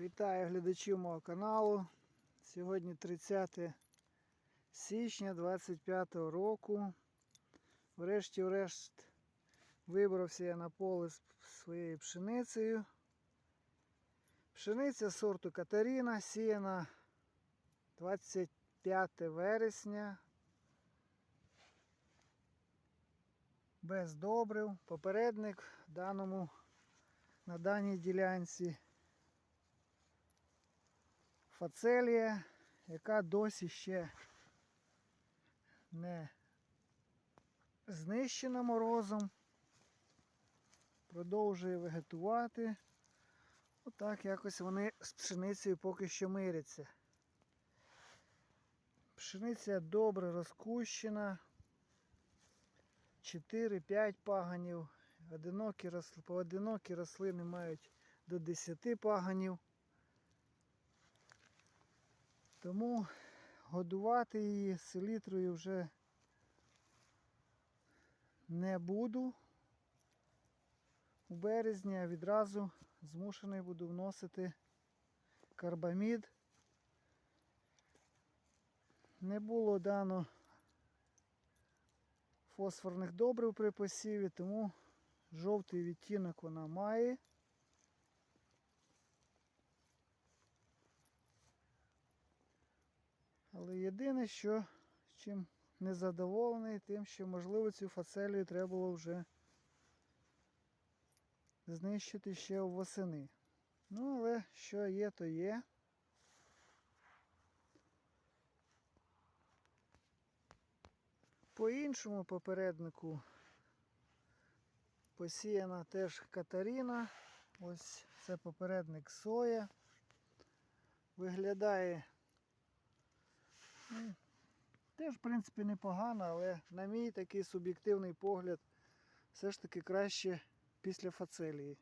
Вітаю глядачів мого каналу. Сьогодні 30 січня 25 року. Врешті-решт вибрався я на поле з своєю пшеницею. Пшениця сорту Катерина сіяна 25 вересня. Без добрив. Попередник даному на даній ділянці фацелія, яка досі ще не знищена морозом, продовжує вегетувати. Отак якось вони з пшеницею поки що миряться. Пшениця добре розкущена. 4-5 паганів. Одинокі поодинокі рослини мають до 10 паганів. Тому годувати її селітрою вже не буду. У березні а відразу змушений буду вносити карбамід. Не було дано фосфорних добрив при посіві, тому жовтий відтінок вона має. Але єдине, що чим не задоволений, тим, що можливо цю фацелію треба було вже знищити ще восени. Ну, але що є, то є. По іншому попереднику посіяна теж Катаріна. Ось це попередник соя. Виглядає теж, в принципі, непогано, але на мій такий суб'єктивний погляд, все ж таки краще після фацелії.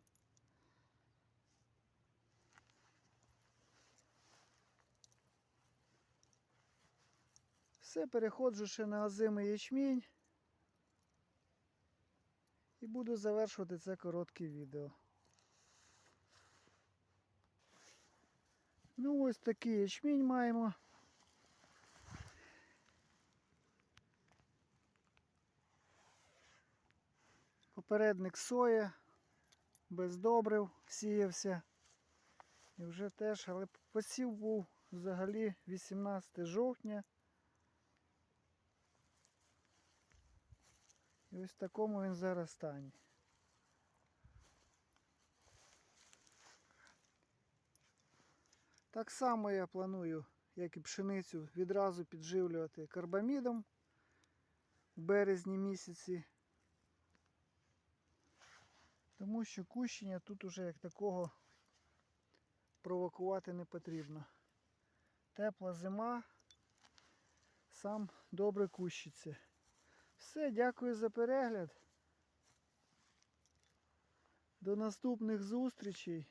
Все, переходжу ще на озимий ячмінь. І буду завершувати це коротке відео. Ну ось такий ячмінь маємо. Попередник соя, без добрив сіявся. І вже теж, але посів був взагалі 18 жовтня. І ось в такому він зараз стані. Так само я планую, як і пшеницю, відразу підживлювати карбамідом в березні місяці. Тому що кущення тут уже як такого провокувати не потрібно. Тепла зима, сам добре кущиться. Все, дякую за перегляд. До наступних зустрічей.